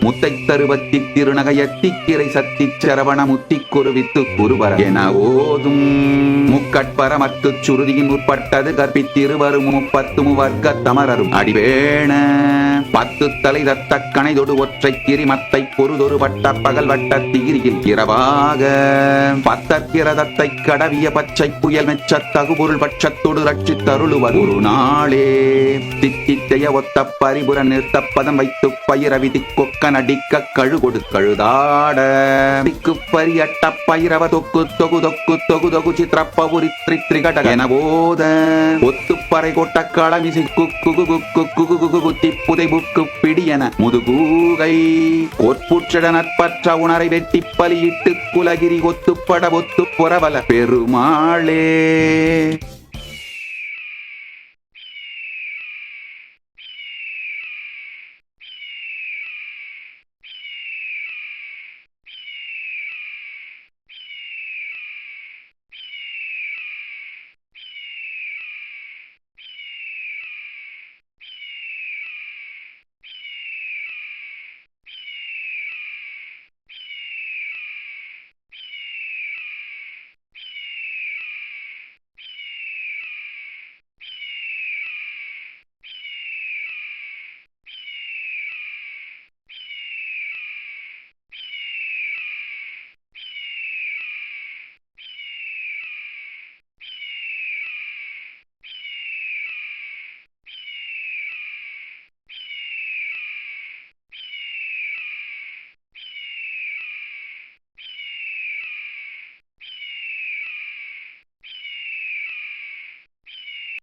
முத்தை தருவத்தி திருநகையத்திக்கிரை சத்தி சரவண முத்தி குருவித்து குருவர. என ஓதும் முக்கட்பரமத்து சுருதியின் முற்பட்டது கற்பித்திருவரும் முப்பத்து முவர்க்க தமரரும். அடிவேண பத்து தலை தத்த கணைதொடு ஒற்றை கிரிமத்தை பொறுதொரு வட்ட பகல் வட்ட தீரியில் இரவாக. பத்தத்திரதத்தை கடவிய பச்சை புயல் மெச்ச தகுபொருள் பட்சத்தொடு ரட்சித்தருளுவர் ஒரு நாளே. தித்தித்தைய ஒத்த பரிபுர நிறுத்த பதம் வைத்து பயிர விதி கொக்க நடிக்க கழுகொடு கழுதாட. திக்கு பரியட்ட பயிரவ தொக்கு தொகு தொக்கு தொகு தொகு சித்திரப்பவுரி திரிகட என போத ஒத்துப்பறை கொட்ட களமிசை குக்கு குகு குக்கு குகு குத்தி புதை புக்கு பிடியன முதுகூகை. ஒற்புற்றிட நற்பற்ற உணரை வெட்டி பலியிட்டு குலகிரி ஒத்துப்பட ஒத்து புறவல பெருமாளே.